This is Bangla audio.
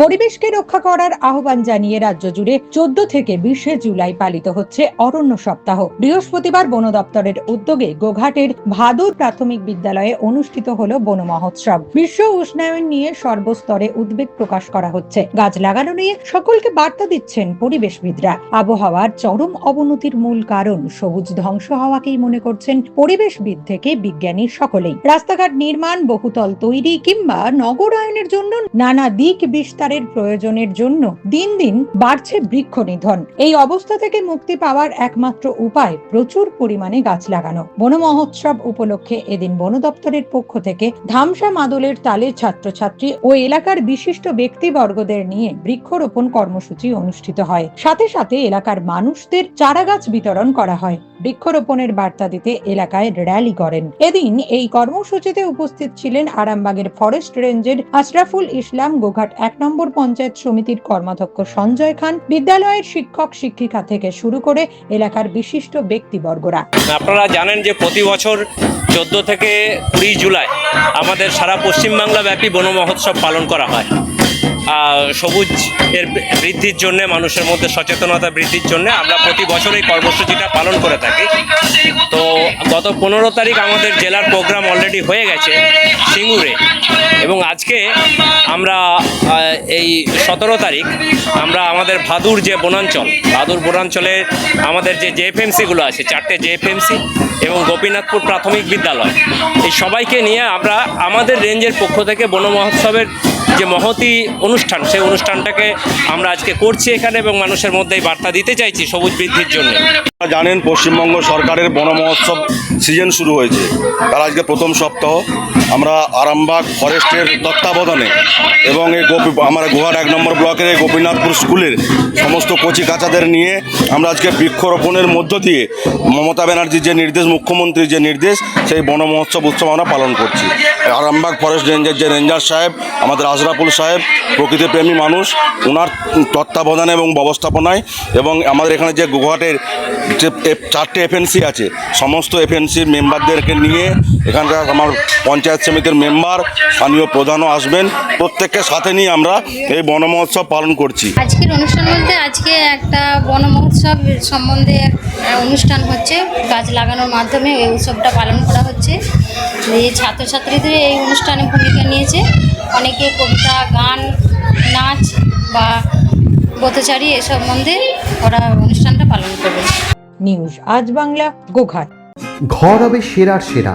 পরিবেশকে রক্ষা করার আহ্বান জানিয়ে রাজ্য জুড়ে চোদ্দ থেকে বিশে জুলাই পালিত হচ্ছে অরণ্য সপ্তাহ। বৃহস্পতিবার বন দপ্তরের উদ্যোগে গোঘাটের ভাদুর প্রাথমিক বিদ্যালয়ে অনুষ্ঠিত হল বন মহোৎসব। বিশ্ব উষ্ণায়ন নিয়ে সর্বস্তরে উদ্বেগ প্রকাশ করা হচ্ছে। গাছ লাগানো নিয়ে সকলকে বার্তা দিচ্ছেন পরিবেশবিদরা। আবহাওয়ার চরম অবনতির মূল কারণ সবুজ ধ্বংস হওয়াকেই মনে করছেন পরিবেশবিদ থেকে বিজ্ঞানী সকলেই। রাস্তাঘাট নির্মাণ, বহুতল তৈরি কিংবা নগরায়নের জন্য নানা দিক বিস্তারের প্রয়োজনের জন্য দিন দিন বাড়ছে বৃক্ষ নিধন। এই অবস্থা থেকে মুক্তি পাওয়ার একমাত্র উপায় প্রচুর পরিমাণে গাছ লাগানো। বন মহোৎসব উপলক্ষে এদিন বন দপ্তরের পক্ষ থেকে ধামসা মাদলের তালে ছাত্রছাত্রী ও এলাকার বিশিষ্ট ব্যক্তিবর্গদের নিয়ে বৃক্ষরোপণ কর্মসূচি অনুষ্ঠিত হয়। সাথে সাথে এলাকার মানুষদের চারাগাছ বিতরণ করা হয়। বৃক্ষরোপণের বার্তা দিতে এলাকায় র্যালি করেন। এদিন এই কর্মসূচিতে উপস্থিত ছিলেন আরামবাগের ফরেস্ট রেঞ্জের আশরাফুল ইসলাম গোঘাট এক নম্বর পঞ্চায়েত সমিতির কর্মাধ্যক্ষ সঞ্জয় খান বিদ্যালয়ের শিক্ষক শিক্ষিকা থেকে শুরু করে এলাকার বিশিষ্ট ব্যক্তিবর্গরা। আপনারা জানেন যে প্রতি বছর চোদ্দ থেকে কুড়ি জুলাই আমাদের সারা পশ্চিমবাংলা ব্যাপী বন মহোৎসব পালন করা হয়। সবুজ এর বৃদ্ধির জন্য, মানুষের মধ্যে সচেতনতা বৃদ্ধির জন্য আমরা প্রতি বছর এই কর্মসূচিটা পালন করে থাকি। তো গত পনেরো তারিখ আমাদের জেলার প্রোগ্রাম অলরেডি হয়ে গেছে সিঙ্গুরে। এবং আজকে আমরা এই সতেরো তারিখ আমরা আমাদের ভাদুর যে বনাঞ্চল, ভাদুর বনাঞ্চলে আমাদের যে জেএফএমসিগুলো আছে, চারটে জেএফএমসি এবং গোপীনাথপুর প্রাথমিক বিদ্যালয়। এই সবাইকে নিয়ে আমরা আমাদের রেঞ্জের পক্ষ থেকে বন মহোৎসবের যে মহতি অনুষ্ঠান, সেই অনুষ্ঠানটাকে আমরা আজকে করছি এখানে এবং মানুষের মধ্যে এই বার্তা দিতে চাইছি সবুজ বৃদ্ধির জন্য। জানেন পশ্চিমবঙ্গ সরকারের বন মহোৎসব সিজন শুরু হয়েছে। তার আজকে প্রথম সপ্তাহ। আমরা আরামবাগ ফরেস্টের তত্ত্বাবধানে এবং এই গোপী আমার গোহাট এক নম্বর ব্লকের এই গোপীনাথপুর স্কুলের সমস্ত কচি কাচাদের নিয়ে আমরা আজকে বৃক্ষরোপণের মধ্য দিয়ে মমতা ব্যানার্জির যে নির্দেশ, মুখ্যমন্ত্রীর যে নির্দেশ, সেই বন মহোৎসব উৎসব আমরা পালন করছি। আরামবাগ ফরেস্ট রেঞ্জের যে রেঞ্জার সাহেব, আমাদের আশরাফুল সাহেব, প্রকৃতিপ্রেমী মানুষ ওনার তত্ত্বাবধানে এবং ব্যবস্থাপনায় এবং আমাদের এখানে যে গুহাটের যে চারটে এফএনসি আছে, সমস্ত এফএনসির মেম্বারদেরকে নিয়ে এখানকার আমার পঞ্চায়েত সমিতির মেম্বার স্থানীয় প্রধানও আসবেন। প্রত্যেককে সাথে নিয়ে আমরা এই বন মহোৎসব পালন করছি। আজকের অনুষ্ঠান বলতে আজকে একটা বন মহোৎসব সম্বন্ধে অনুষ্ঠান হচ্ছে। গাছ লাগানোর মাধ্যমে এই উৎসবটা পালন করা হচ্ছে। এই ছাত্রছাত্রীদের এই অনুষ্ঠানে ভূমিকা নিয়েছে। অনেকে কবিতা গান নাচ বা পথচারী এ সম্বন্ধে ওরা অনুষ্ঠানটা পালন করবে। নিউজ আজ বাংলা গোঘাট। ঘর হবে সেরার সেরা।